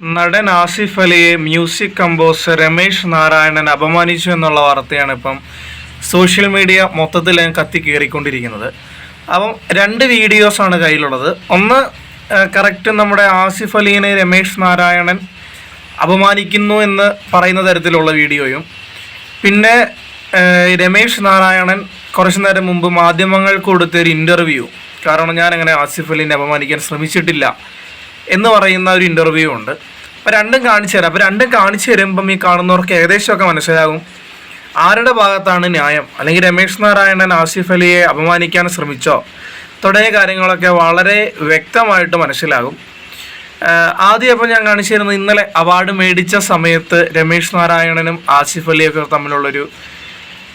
നടൻ ആസിഫ് അലിയെ music composer Ramesh Narayanan അപമാനിച്ചു എന്നുള്ള വാർത്തയാണ് ഇപ്പം സോഷ്യൽ മീഡിയ മൊത്തത്തിൽ കത്തി കയറിക്കൊണ്ടിരിക്കുന്നത്. അപ്പം രണ്ട് വീഡിയോസാണ് കയ്യിലുള്ളത്. ഒന്ന് കറക്റ്റ് നമ്മുടെ ആസിഫ് അലീനെ രമേശ് നാരായണൻ അപമാനിക്കുന്നു എന്ന് പറയുന്ന തരത്തിലുള്ള വീഡിയോയും പിന്നെ രമേശ് നാരായണൻ കുറച്ചു നേരം മുമ്പ് മാധ്യമങ്ങൾക്ക് കൊടുത്തൊരു ഇന്റർവ്യൂ കാരണം ഞാൻ അങ്ങനെ ആസിഫ് അലീനെ അപമാനിക്കാൻ ശ്രമിച്ചിട്ടില്ല. എന്ന് പറയുന്ന ഒരു ഇന്റർവ്യൂ ഉണ്ട്. അപ്പോൾ രണ്ടും കാണിച്ചു തരാം. അപ്പോൾ രണ്ടും കാണിച്ചു തരുമ്പം ഈ കാണുന്നവർക്ക് ഏകദേശമൊക്കെ മനസ്സിലാകും. ആരുടെ ഭാഗത്താണ് ന്യായം? അല്ലെങ്കിൽ രമേശ് നാരായണൻ ആസിഫ് അലിയെ അപമാനിക്കാൻ ശ്രമിച്ചോ? തുടങ്ങിയ കാര്യങ്ങളൊക്കെ വളരെ വ്യക്തമായിട്ട് മനസ്സിലാകും. ആദ്യം അപ്പോൾ ഞാൻ കാണിച്ചു തരുന്നത് ഇന്നലെ അവാർഡ് മേടിച്ച സമയത്ത് രമേശ് നാരായണനും ആസിഫ് അലിയൊക്കെ തമ്മിലുള്ളൊരു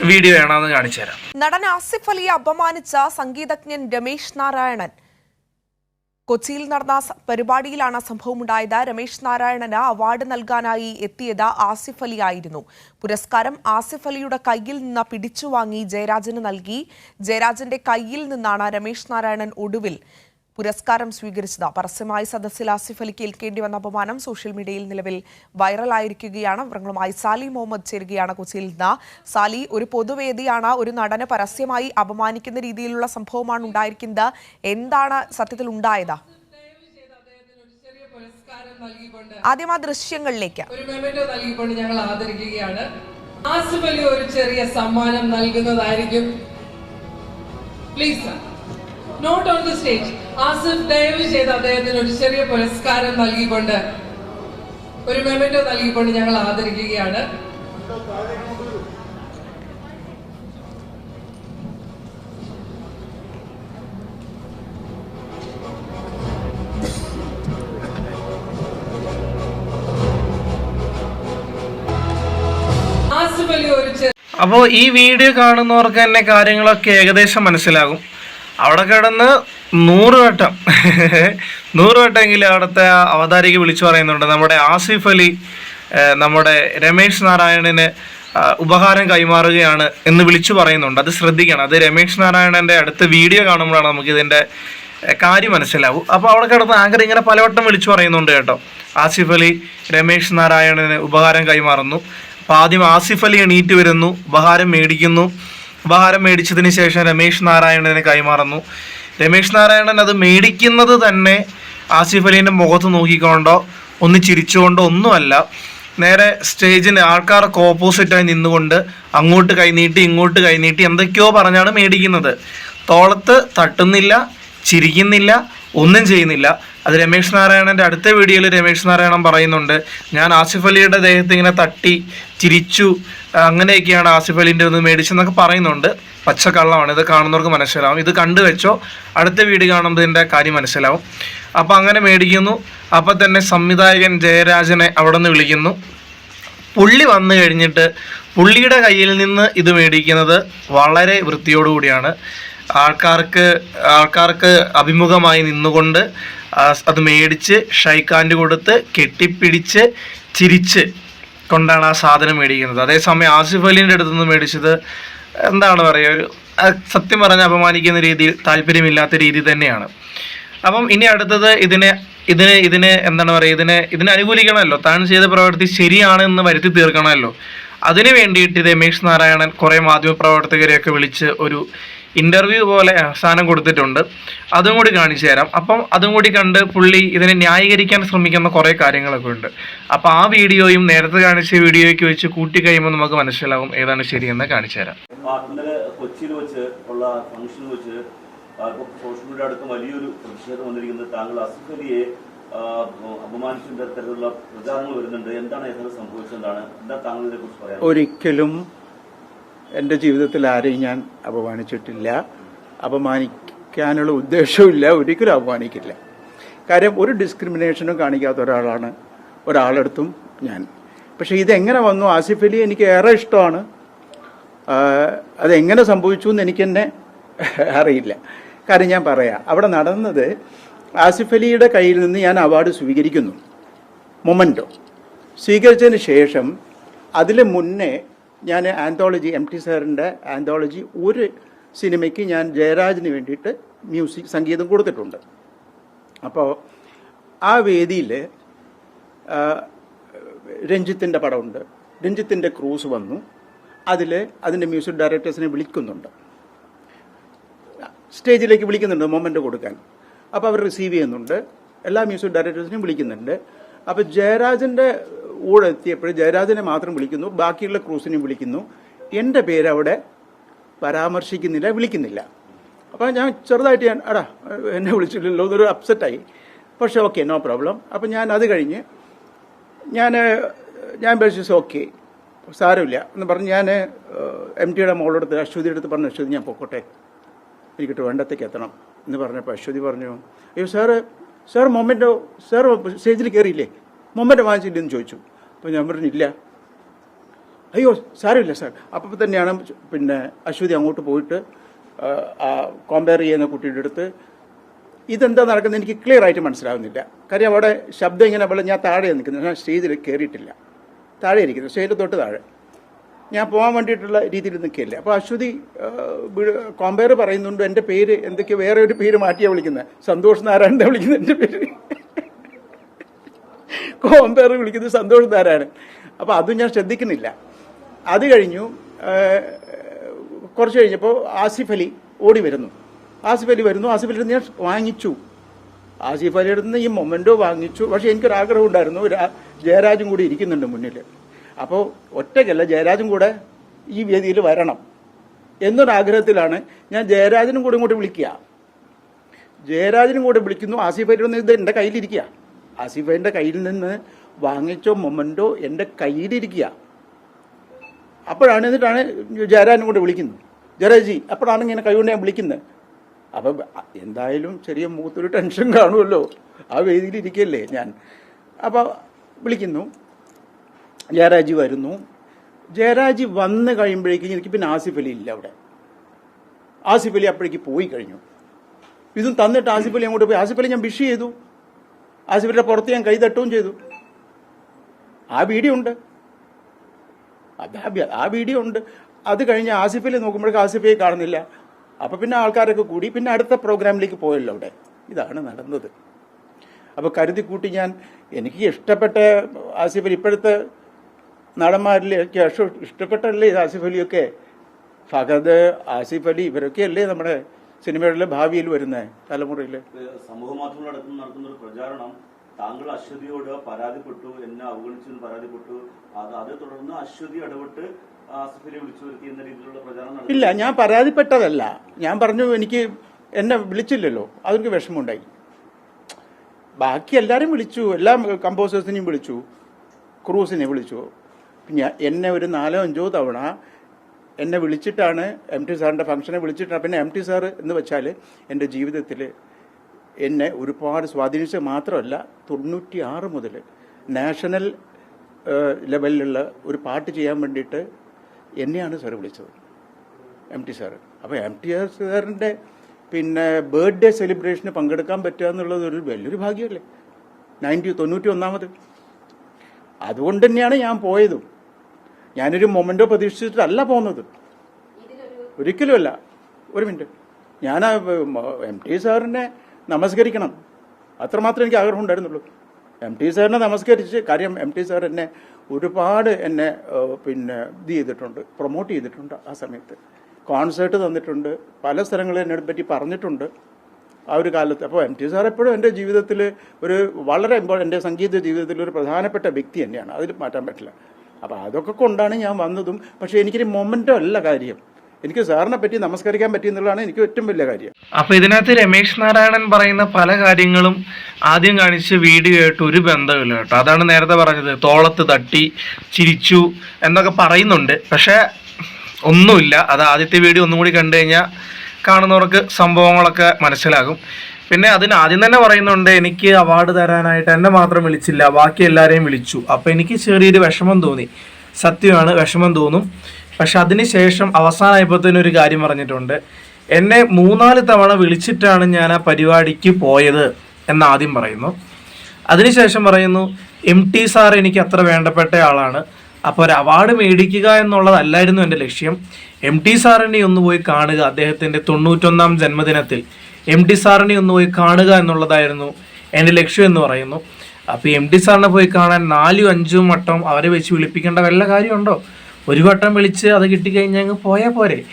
വീഡിയോ ആണ് അത് കാണിച്ചു തരാം. നടൻ ആസിഫ് അലിയെ അപമാനിച്ച സംഗീതജ്ഞൻ രമേശ് നാരായണൻ. കൊച്ചിയിൽ നടന്ന പരിപാടിയിലാണ് സംഭവമുണ്ടായത്. രമേശ് നാരായണന് അവാർഡ് നൽകാനായി എത്തിയത് ആസിഫ് അലി ആയിരുന്നു. പുരസ്കാരം ആസിഫ് അലിയുടെ കയ്യിൽ നിന്ന് പിടിച്ചുവാങ്ങി ജയരാജന് നൽകി. ജയരാജന്റെ കയ്യിൽ നിന്നാണ് രമേശ് നാരായണൻ ഒടുവിൽ പുരസ്കാരം സ്വീകരിച്ചത്. പരസ്യമായി സദസ്സിൽ ആസിഫ് അലിക്ക് ഏൽക്കേണ്ടി വന്ന അപമാനം സോഷ്യൽ മീഡിയയിൽ നിലവിൽ വൈറലായിരിക്കുകയാണ്. വിവരങ്ങളുമായി സാലി മുഹമ്മദ് ചേരുകയാണ് കൊച്ചിയിൽ നിന്ന്. സാലി ഒരു പൊതുവേദിയാണ്. ഒരു നടനെ പരസ്യമായി അപമാനിക്കുന്ന രീതിയിലുള്ള സംഭവമാണ് ഉണ്ടായിരിക്കുന്നത്. എന്താണ് സത്യത്തിൽ ഉണ്ടായത്? ആദ്യം ആ ദൃശ്യങ്ങളിലേക്ക്. ഒരു ഞങ്ങൾ ആദരിക്കുകയാണ്. ആസിഫ് അലി ഒരു ചെറിയ സമ്മാനം നൽകുന്നതായിരിക്കും. Please note on the stage Asif ദയവ് ചെയ്ത് അദ്ദേഹത്തിന് ഒരു ചെറിയ പുരസ്കാരം നൽകിക്കൊണ്ട് ഒരു മെമെന്റോ നൽകിക്കൊണ്ട് ഞങ്ങൾ ആദരിക്കുകയാണ്. അപ്പോൾ ഈ വീഡിയോ കാണുന്നവർക്ക് തന്നെ കാര്യങ്ങളൊക്കെ ഏകദേശം മനസ്സിലാകും. അവിടെ കിടന്ന് നൂറ് വട്ടം. നൂറ് വട്ടമെങ്കിലും അവിടുത്തെ അവതാരിക വിളിച്ചു പറയുന്നുണ്ട്. നമ്മുടെ ആസിഫ് അലി നമ്മുടെ രമേശ് നാരായണന് ഉപഹാരം കൈമാറുകയാണ് എന്ന് വിളിച്ചു പറയുന്നുണ്ട്. അത് ശ്രദ്ധിക്കണം. അത് രമേശ് നാരായണന്റെ അടുത്ത വീഡിയോ കാണുമ്പോഴാണ് നമുക്ക് ഇതിന്റെ ഏഹ്, കാര്യം മനസ്സിലാവും. അപ്പോൾ അവിടെ കിടന്ന് ആങ്കർ ഇങ്ങനെ പലവട്ടം വിളിച്ചു പറയുന്നുണ്ട് കേട്ടോ. ആസിഫ് അലി രമേശ് നാരായണന് ഉപഹാരം കൈമാറുന്നു. അപ്പോൾ ആദ്യം ആസിഫ് അലി എണീറ്റ് വരുന്നു. ഉപഹാരം മേടിക്കുന്നു. ഉപഹാരം മേടിച്ചതിന് ശേഷം രമേശ് നാരായണന് കൈമാറുന്നു. രമേശ് നാരായണൻ അത് മേടിക്കുന്നത് തന്നെ ആസിഫ് അലീന്റെ മുഖത്ത് നോക്കിക്കൊണ്ടോ ഒന്ന് ചിരിച്ചുകൊണ്ടോ ഒന്നുമല്ല. നേരെ സ്റ്റേജിന് ആൾക്കാർക്ക് ഓപ്പോസിറ്റായി നിന്നുകൊണ്ട് അങ്ങോട്ട് കൈനീട്ടി ഇങ്ങോട്ട് കൈനീട്ടി എന്തൊക്കെയോ പറഞ്ഞാണ് മേടിക്കുന്നത്. തോളത്ത് തട്ടുന്നില്ല ചിരിക്കുന്നില്ല ഒന്നും ചെയ്യുന്നില്ല. അത് രമേശ് നാരായണന്റെ അടുത്ത വീഡിയോയിൽ രമേശ് നാരായണൻ പറയുന്നുണ്ട് ഞാൻ ആസിഫ് അലിയുടെ ദേഹത്ത് ഇങ്ങനെ തട്ടി ചിരിച്ചു അങ്ങനെയൊക്കെയാണ് ആസിഫ് അലിന്റെ ഒന്ന് മേടിച്ചെന്നൊക്കെ പറയുന്നുണ്ട്. പച്ചക്കള്ളമാണ് ഇത് കാണുന്നവർക്ക് മനസ്സിലാവും. ഇത് കണ്ടു വെച്ചോ അടുത്ത വീഡിയോ കാണുന്നതിന്റെ കാര്യം മനസ്സിലാവും. അപ്പോൾ അങ്ങനെ മേടിക്കുന്നു. അപ്പോൾ തന്നെ സംവിധായകൻ ജയരാജനെ അവിടെ നിന്ന് വിളിക്കുന്നു. പുള്ളി വന്നു കഴിഞ്ഞിട്ട് പുള്ളിയുടെ കയ്യിൽ നിന്ന് ഇത് മേടിക്കുന്നത് വളരെ വൃത്തിയോടുകൂടിയാണ്. ആൾക്കാർക്ക് ആൾക്കാർക്ക് അഭിമുഖമായി നിന്നുകൊണ്ട് അത് മേടിച്ച് ഷൈക്കാൻഡ് കൊടുത്ത് കെട്ടിപ്പിടിച്ച് ചിരിച്ച് കൊണ്ടാണ് ആ സാധനം മേടിക്കുന്നത്. അതേസമയം ആസിഫ് അലീന്റെ അടുത്ത് നിന്ന് മേടിച്ചത് എന്താണ് പറയുക? ഒരു സത്യം പറഞ്ഞ് അപമാനിക്കുന്ന രീതിയിൽ താല്പര്യമില്ലാത്ത രീതി തന്നെയാണ്. അപ്പം ഇനി അടുത്തത് ഇതിനെ ഇതിന് ഇതിനെ എന്താണ് പറയുക? ഇതിനെ ഇതിനെ അനുകൂലിക്കണമല്ലോ. താൻ ചെയ്ത പ്രവൃത്തി ശരിയാണെന്ന് വരുത്തി തീർക്കണമല്ലോ. അതിനു വേണ്ടിയിട്ട് രമേശ് നാരായണൻ കുറേ മാധ്യമപ്രവർത്തകരെയൊക്കെ വിളിച്ച് ഒരു ഇന്റർവ്യൂ പോലെ അവസാനം കൊടുത്തിട്ടുണ്ട്. അതും കൂടി കാണിച്ചു തരാം. അപ്പം അതും കൂടി കണ്ട് പുള്ളി ഇതിനെ ന്യായീകരിക്കാൻ ശ്രമിക്കുന്ന കുറേ കാര്യങ്ങളൊക്കെ ഉണ്ട്. അപ്പോൾ ആ വീഡിയോയും നേരത്തെ കാണിച്ച വീഡിയോയ്ക്ക് വെച്ച് കൂട്ടി കഴിയുമ്പോൾ നമുക്ക് മനസ്സിലാവും ഏതാണ് ശരിയെന്ന് കാണിച്ചു തരാം. കൊച്ചിയിൽ വെച്ച് ഉള്ള ഫംഗ്ഷനിൽ വെച്ച് സോഷ്യൽ മീഡിയ അടക്കം വലിയൊരു പ്രതിഷേധം വന്നിരിക്കുന്നത് താങ്കൾ അസിഫ് അലിയെ ആ, അപമാനിച്ചതിന്റെ തരത്തിലുള്ള പ്രചാരണങ്ങൾ വരുന്നുണ്ട്. എന്താണ് യഥാർത്ഥ സംഭവിച്ചത് എന്താണ് എന്താ താങ്കൾ ഇതിനെ കുറിച്ച് പറയാൻ ഒരിക്കലും എന്റെ ജീവിതത്തിൽ ആരെയും ഞാൻ അപമാനിച്ചിട്ടില്ല. അപമാനിക്കാനുള്ള ഉദ്ദേശവുമില്ല. ഒരിക്കലും അപമാനിക്കില്ല. കാര്യം ഒരു ഡിസ്ക്രിമിനേഷനും കാണിക്കാത്ത ഒരാളാണ്. ഒരാളെടുത്തും ഞാൻ. പക്ഷേ ഇതെങ്ങനെ വന്നു? ആസിഫ് അലി എനിക്ക് ഏറെ ഇഷ്ടമാണ്. അതെങ്ങനെ സംഭവിച്ചു എന്ന് എനിക്കെന്നെ അറിയില്ല. കാര്യം ഞാൻ പറയാം. അവിടെ നടന്നത് ആസിഫ് അലിയുടെ കയ്യിൽ നിന്ന് ഞാൻ അവാർഡ് സ്വീകരിക്കുന്നു. മൊമന്റോ സ്വീകരിച്ചതിന് ശേഷം അതിൽ മുന്നേ ഞാൻ ആന്തോളജി എം ടി സാറിന്റെ ആന്തോളജി ഒരു സിനിമയ്ക്ക് ഞാൻ ജയരാജിന് വേണ്ടിയിട്ട് മ്യൂസിക് സംഗീതം കൊടുത്തിട്ടുണ്ട്. അപ്പോൾ ആ വേദിയിൽ രഞ്ജിത്തിന്റെ പടമുണ്ട്. രഞ്ജിത്തിന്റെ ക്രൂസ് വന്നു. അതിൽ അതിന്റെ മ്യൂസിക് ഡയറക്ടേഴ്സിനെ വിളിക്കുന്നുണ്ട്. സ്റ്റേജിലേക്ക് വിളിക്കുന്നുണ്ട് മൊമെന്റ് കൊടുക്കാൻ. അപ്പോൾ അവർ റിസീവ് ചെയ്യുന്നുണ്ട്. എല്ലാ മ്യൂസിക് ഡയറക്ടേഴ്സിനെയും വിളിക്കുന്നുണ്ട്. അപ്പോൾ ജയരാജന്റെ കൂടെ എത്തിയപ്പോൾ ജയരാജനെ മാത്രം വിളിക്കുന്നു ബാക്കിയുള്ള ക്രൂസിനെയും വിളിക്കുന്നു. എന്റെ പേരവിടെ പരാമർശിക്കുന്നില്ല വിളിക്കുന്നില്ല. അപ്പോൾ ഞാൻ ചെറുതായിട്ട് ഞാൻ അടാ എന്നെ വിളിച്ചില്ലല്ലോ എന്നൊരു അപ്സെറ്റായി പക്ഷേ ഓക്കെ നോ പ്രോബ്ലം അപ്പം ഞാൻ അത് കഴിഞ്ഞ് ഞാൻ ഞാൻ വിളിച്ചു ഓക്കെ സാരമില്ല എന്ന് പറഞ്ഞ് ഞാൻ എം ടിയുടെ മോളെടുത്ത് അശ്വതിയുടെ അടുത്ത് പറഞ്ഞു അശ്വതി ഞാൻ പോക്കോട്ടെ. എനിക്കിട്ട് വേണ്ടത്തേക്ക് എത്തണം എന്ന് പറഞ്ഞപ്പോൾ അശ്വതി പറഞ്ഞു അയ്യോ സാറ് സാർ മൊമെന്റോ സാർ സ്റ്റേജിൽ കയറിയില്ലേ മൊമെന്റോ വാങ്ങിച്ചില്ലെന്ന് ചോദിച്ചു. അപ്പോൾ ഞാൻ പറഞ്ഞില്ല. അയ്യോ സാരമില്ല സാർ. അപ്പോൾ തന്നെയാണ് പിന്നെ അശ്വതി അങ്ങോട്ട് പോയിട്ട് ആ, കോമ്പയർ ചെയ്യുന്ന കുട്ടിയുടെ അടുത്ത് ഇതെന്താ നടക്കുന്നത് എനിക്ക് ക്ലിയർ ആയിട്ട് മനസ്സിലാവുന്നില്ല. കാര്യം അവിടെ ശബ്ദം ഇങ്ങനെ പോലെ ഞാൻ താഴെ നിൽക്കുന്നത് ഞാൻ സ്റ്റേജിൽ കയറിയിട്ടില്ല താഴെ ഇരിക്കുന്നത് സ്റ്റേജിൽ തൊട്ട് താഴെ. ഞാൻ പോകാൻ വേണ്ടിയിട്ടുള്ള രീതിയിൽ നിൽക്കില്ല അപ്പോൾ അശ്വതി കോമ്പയർ പറയുന്നുണ്ട്. എന്റെ പേര് എന്തൊക്കെയോ വേറെ ഒരു പേര് മാറ്റിയാണ് വിളിക്കുന്നത് സന്തോഷ് നാരായണനെ വിളിക്കുന്നത് എന്റെ പേര്. കോമ്പയർ വിളിക്കുന്നത് സന്തോഷ് നാരായണൻ. അപ്പോൾ അതും ഞാൻ ശ്രദ്ധിക്കുന്നില്ല. അത് കഴിഞ്ഞു കുറച്ച് കഴിഞ്ഞപ്പോൾ ആസിഫ് അലി ഓടി വരുന്നു. ആസിഫ് അലി വരുന്നു. ആസിഫ് അലി ഞാൻ വാങ്ങിച്ചു. ആസിഫ് അലിയുടെ നിന്ന് ഈ മൊമെന്റോ വാങ്ങിച്ചു. പക്ഷേ എനിക്കൊരാഗ്രഹം ഉണ്ടായിരുന്നു. ജയരാജും കൂടി ഇരിക്കുന്നുണ്ട് മുന്നിൽ. അപ്പോൾ ഒറ്റയ്ക്കല്ല ജയരാജും കൂടെ ഈ വേദിയിൽ വരണം എന്നൊരാഗ്രഹത്തിലാണ് ഞാൻ ജയരാജനും കൂടെ ഇങ്ങോട്ട് വിളിക്കുക. ജയരാജനും കൂടെ വിളിക്കുന്നു. ആസിഫ് അലിയുടെ ഇത് എന്റെ കയ്യിലിരിക്കുക. ആസിഫ് കയ്യിൽ നിന്ന് വാങ്ങിച്ച മൊമെന്റോ എന്റെ കയ്യിലിരിക്കുക. അപ്പോഴാണ് എന്നിട്ടാണ് ജയരാജനും കൂടെ വിളിക്കുന്നത്. ജയരാജി അപ്പോഴാണ് ഇങ്ങനെ കൈകൊണ്ട് ഞാൻ വിളിക്കുന്നത്. അപ്പം എന്തായാലും ചെറിയ മുഖത്തൊരു ടെൻഷൻ കാണുമല്ലോ. ആ വേദിയിൽ ഇരിക്കല്ലേ ഞാൻ. അപ്പോൾ വിളിക്കുന്നു. ജയരാജി വരുന്നു. ജയരാജി വന്ന് കഴിയുമ്പോഴേക്കും എനിക്ക് പിന്നെ ആസിഫ് അലി ഇല്ല അവിടെ. ആസിഫ് അലി അപ്പോഴേക്ക് പോയി കഴിഞ്ഞു. ഇതും തന്നിട്ട് ആസിഫ് അലി അങ്ങോട്ട് പോയി. ആസിഫ് അലി ഞാൻ വിഷ് ചെയ്തു. ആസിഫ് അലിയുടെ പുറത്ത് ഞാൻ കൈ തട്ടുകയും ചെയ്തു. ആ വീഡിയോ ഉണ്ട് ആ വീഡിയോ ഉണ്ട് അത് കഴിഞ്ഞ് ആസിഫിൽ നോക്കുമ്പോഴേക്കും ആസിഫ് കാണുന്നില്ല. അപ്പോൾ പിന്നെ ആൾക്കാരൊക്കെ കൂടി. പിന്നെ അടുത്ത പ്രോഗ്രാമിലേക്ക് പോയല്ലോ അവിടെ. ഇതാണ് നടന്നത്. അപ്പോൾ കരുതി കൂട്ടി ഞാൻ എനിക്ക് ഇഷ്ടപ്പെട്ട ആസിഫലി ഇപ്പോഴത്തെ നടന്മാരിലേക്ക് ഇഷ്ടപ്പെട്ടല്ലേ ആസിഫ് അലിയൊക്കെ? ഫഹദ് ആസിഫ് അലി ഇവരൊക്കെ അല്ലേ നമ്മുടെ സിനിമയുടെ ഭാവിയിൽ വരുന്ന തലമുറയിൽ സമൂഹ മാധ്യമങ്ങളടക്കം നടത്തുന്ന ഒരു പ്രചാരണം താങ്കൾ അശ്വതിയോട് പരാതിപ്പെട്ടു എന്നെ അവഗണിച്ചു എന്ന് പരാതിപ്പെട്ടു. അത് അതേ തുടർന്ന് അശ്വതി ഇടപെട്ട് ആസിഫിനെ വിളിച്ചു വരുത്തി എന്ന രീതിയിലുള്ള പ്രചാരണം ഇല്ല ഞാൻ പരാതിപ്പെട്ടതല്ല. ഞാൻ പറഞ്ഞു എനിക്ക് എന്നെ വിളിച്ചില്ലല്ലോ. അതെനിക്ക് വിഷമമുണ്ടായി. ബാക്കി എല്ലാവരും വിളിച്ചു എല്ലാ കമ്പോസേഴ്സിനെയും വിളിച്ചു ക്രൂസിനെ വിളിച്ചു. പിന്നെ എന്നെ ഒരു നാലോ അഞ്ചോ തവണ എന്നെ വിളിച്ചിട്ടാണ് എം ടി സാറിന്റെ ഫംഗ്ഷനെ വിളിച്ചിട്ടാണ്. പിന്നെ എം ടി സാർ എന്ന് വെച്ചാൽ എന്റെ ജീവിതത്തിൽ എന്നെ ഒരുപാട് സ്വാധീനിച്ചത് മാത്രമല്ല തൊണ്ണൂറ്റി ആറ് മുതൽ നാഷണൽ ലെവലിലുള്ള ഒരു പാട്ട് ചെയ്യാൻ വേണ്ടിയിട്ട് എന്നെയാണ് സാറ് വിളിച്ചത് എം ടി സാറ്. അപ്പോൾ എം ടി ആർ സാറിന്റെ പിന്നെ ബർത്ത്ഡേ സെലിബ്രേഷന് പങ്കെടുക്കാൻ പറ്റുക എന്നുള്ളത് ഒരു വലിയൊരു ഭാഗ്യമല്ലേ? നയന്റി തൊണ്ണൂറ്റി ഒന്നാമത് അതുകൊണ്ട് തന്നെയാണ് ഞാൻ പോയതും. ഞാനൊരു മൊമെന്റോ പ്രതീക്ഷിച്ചിട്ടല്ല പോകുന്നത്. ഒരിക്കലുമല്ല. ഒരു മിനിറ്റ്. ഞാൻ എം ടി സാറിനെ നമസ്കരിക്കണം. അത്രമാത്രം എനിക്ക് ആഗ്രഹം ഉണ്ടായിരുന്നുള്ളൂ. എം ടി സാറിനെ നമസ്കരിച്ച് കാര്യം എം ടി സാർ എന്നെ ഒരുപാട് എന്നെ പിന്നെ ഇത് ചെയ്തിട്ടുണ്ട് പ്രൊമോട്ട് ചെയ്തിട്ടുണ്ട് ആ സമയത്ത്. കോൺസേർട്ട് തന്നിട്ടുണ്ട് പല സ്ഥലങ്ങളിൽ എന്നെ പറ്റി പറഞ്ഞിട്ടുണ്ട് ആ ഒരു കാലത്ത്. അപ്പോൾ എം ടി സാർ എപ്പോഴും എന്റെ ജീവിതത്തിൽ ഒരു വളരെ ഇമ്പോർട്ടന്റ് എന്റെ സംഗീത ജീവിതത്തിൽ ഒരു പ്രധാനപ്പെട്ട വ്യക്തി തന്നെയാണ്. അതിൽ മാറ്റാൻ പറ്റില്ല. അപ്പോൾ അതൊക്കെ കൊണ്ടാണ് ഞാൻ വന്നതും. പക്ഷേ എനിക്കൊരു മൊമെന്റോ അല്ല കാര്യം. എനിക്ക് സാറിനെ പറ്റി നമസ്കരിക്കാൻ പറ്റി എന്നുള്ളതാണ് എനിക്ക് ഏറ്റവും വലിയ കാര്യം. അപ്പൊ ഇതിനകത്ത് രമേശ് നാരായണൻ പറയുന്ന പല കാര്യങ്ങളും ആദ്യം കാണിച്ച വീഡിയോ ആയിട്ട് ഒരു ബന്ധമില്ല കേട്ടോ. അതാണ് നേരത്തെ പറഞ്ഞത് തോളത്ത് തട്ടി ചിരിച്ചു എന്നൊക്കെ പറയുന്നുണ്ട്. പക്ഷേ ഒന്നുമില്ല. അത് ആദ്യത്തെ വീഡിയോ ഒന്നും കൂടി കണ്ടു കഴിഞ്ഞാൽ കാണുന്നവർക്ക് സംഭവങ്ങളൊക്കെ മനസ്സിലാകും. പിന്നെ അതിന് ആദ്യം തന്നെ പറയുന്നുണ്ട് എനിക്ക് അവാർഡ് തരാനായിട്ട് എന്നെ മാത്രം വിളിച്ചില്ല ബാക്കി എല്ലാവരെയും വിളിച്ചു. അപ്പോൾ എനിക്ക് ചെറിയൊരു വിഷമം തോന്നി. സത്യമാണ് വിഷമം തോന്നും. പക്ഷെ അതിനുശേഷം അവസാനമായപ്പോഴത്തേനും ഒരു കാര്യം പറഞ്ഞിട്ടുണ്ട്. എന്നെ മൂന്നാൽ തവണ വിളിച്ചിട്ടാണ് ഞാൻ ആ പരിപാടിക്ക് പോയത് എന്ന് ആദ്യം പറയുന്നു. അതിനുശേഷം പറയുന്നു എം ടി സാർ എനിക്ക് അത്ര വേണ്ടപ്പെട്ട ആളാണ്. അപ്പോൾ ഒരു അവാർഡ് മേടിക്കുക എന്നുള്ളതല്ലായിരുന്നു എന്റെ ലക്ഷ്യം. എം ടി സാറിനെ ഒന്ന് പോയി കാണുക അദ്ദേഹത്തിന്റെ തൊണ്ണൂറ്റൊന്നാം ജന്മദിനത്തിൽ. എം ഡി സാറിനെ ഒന്ന് പോയി കാണുക എന്നുള്ളതായിരുന്നു എന്റെ ലക്ഷ്യം എന്ന് പറയുന്നു. അപ്പോൾ എം ഡി സാറിനെ പോയി കാണാൻ നാലും അഞ്ചും വട്ടം അവരെ വെച്ച് വിളിപ്പിക്കേണ്ട വല്ല കാര്യമുണ്ടോ? ഒരു വട്ടം വിളിച്ച് അത് കിട്ടിക്കഴിഞ്ഞാൽ അങ്ങ് പോയാൽ പോരെ.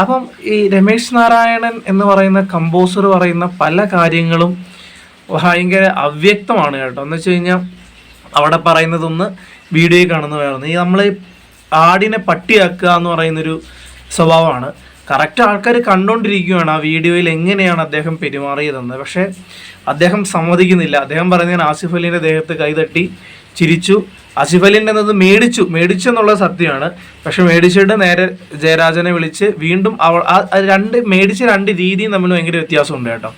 അപ്പം ഈ രമേശ് നാരായണൻ എന്ന് പറയുന്ന കമ്പോസർ പറയുന്ന പല കാര്യങ്ങളും ഭയങ്കര അവ്യക്തമാണ് കേട്ടോ. എന്ന് വെച്ച് കഴിഞ്ഞാൽ അവിടെ പറയുന്നതൊന്ന് വീഡിയോയിൽ കാണുന്ന വേറെ ഈ നമ്മൾ ആടിനെ പട്ടിയാക്കുക എന്ന് പറയുന്നൊരു സ്വഭാവമാണ്. കറക്റ്റ് ആൾക്കാർ കണ്ടുകൊണ്ടിരിക്കുകയാണ് ആ വീഡിയോയിൽ എങ്ങനെയാണ് അദ്ദേഹം പെരുമാറിയതെന്ന്. പക്ഷേ അദ്ദേഹം സമ്മതിക്കുന്നില്ല. അദ്ദേഹം പറയുന്നത് ആസിഫ് അലീന്റെ ദേഹത്ത് കൈതട്ടി ചിരിച്ചു. ആസിഫ് അലീന്റെ എന്നത് മേടിച്ചു. മേടിച്ചു സത്യമാണ്. പക്ഷെ മേടിച്ചിട്ട് നേരെ ജയരാജനെ വിളിച്ച് വീണ്ടും അവൾ ആ രണ്ട് മേടിച്ച രണ്ട് രീതിയും തമ്മിൽ ഭയങ്കര വ്യത്യാസമുണ്ട് കേട്ടോ.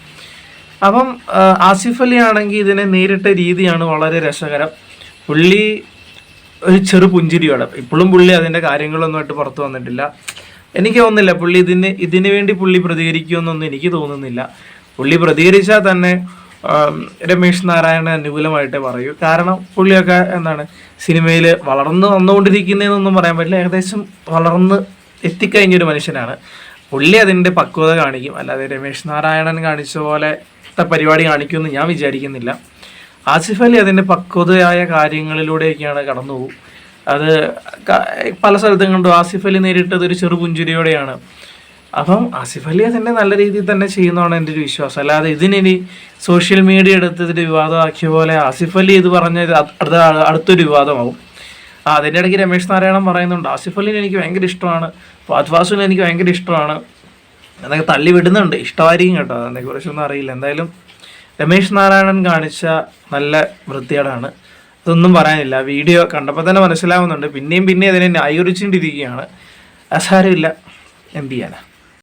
അപ്പം ആസിഫ് അലി ആണെങ്കിൽ ഇതിനെ നേരിട്ട രീതിയാണ് വളരെ രസകരം. പുള്ളി ഒരു ചെറു പുഞ്ചിരിയോടെ. ഇപ്പോഴും പുള്ളി അതിന്റെ കാര്യങ്ങളൊന്നുമായിട്ട് പുറത്തു വന്നിട്ടില്ല. എനിക്ക് തോന്നുന്നില്ല. പുള്ളി ഇതിന് ഇതിന് വേണ്ടി പുള്ളി പ്രതികരിക്കുമെന്നൊന്നും എനിക്ക് തോന്നുന്നില്ല. പുള്ളി പ്രതികരിച്ചാൽ തന്നെ രമേശ് നാരായണ അനുകൂലമായിട്ടേ പറയൂ. കാരണം പുള്ളിയൊക്കെ എന്താണ് സിനിമയിൽ വളർന്ന് വന്നുകൊണ്ടിരിക്കുന്നതെന്നൊന്നും പറയാൻ പറ്റില്ല. ഏകദേശം വളർന്ന് എത്തിക്കഴിഞ്ഞൊരു മനുഷ്യനാണ്. പുള്ളി അതിന്റെ പക്വത കാണിക്കും. അല്ലാതെ രമേശ് നാരായണൻ കാണിച്ച പോലെ പരിപാടി കാണിക്കുമെന്ന് ഞാൻ വിചാരിക്കുന്നില്ല. ആസിഫ് അലി അതിന്റെ പക്വതയായ കാര്യങ്ങളിലൂടെയൊക്കെയാണ് കടന്നു പോകും അത് പല സ്ഥലത്തും കണ്ടു. ആസിഫ് അലി നേരിട്ടത് ഒരു ചെറു പുഞ്ചിരിയോടെയാണ്. അപ്പം ആസിഫ് അലി തന്നെ നല്ല രീതിയിൽ തന്നെ ചെയ്യുന്നതാണ് എന്റെ ഒരു വിശ്വാസം. അല്ലാതെ ഇതിനി സോഷ്യൽ മീഡിയ എടുത്ത് ഇതിന്റെ വിവാദമാക്കിയ പോലെ ആസിഫ് അലി ഇത് പറഞ്ഞ അടുത്ത അടുത്തൊരു വിവാദമാവും. ആ അതിന്റെ ഇടയ്ക്ക് രമേശ് നാരായണൻ പറയുന്നുണ്ട് ആസിഫ് അലിനെ എനിക്ക് ഭയങ്കര ഇഷ്ടമാണ്. ഫാത് ഫാസുവിനെ എനിക്ക് ഭയങ്കര ഇഷ്ടമാണ്. എന്നൊക്കെ തള്ളി വിടുന്നുണ്ട്. ഇഷ്ടമായിരിക്കും കേട്ടോ. അതിനെക്കുറിച്ചൊന്നും അറിയില്ല. എന്തായാലും രമേശ് നാരായണൻ കാണിച്ച നല്ല വൃത്തികേടാണ്. അതൊന്നും പറയാനില്ല. വീഡിയോ കണ്ടപ്പോൾ തന്നെ മനസ്സിലാവുന്നുണ്ട്. പിന്നെയും പിന്നെയും അതിനെ ന്യായീകരിച്ചുകൊണ്ടിരിക്കുകയാണ്. അസാരമില്ല. എന്ത് ചെയ്യാനാ?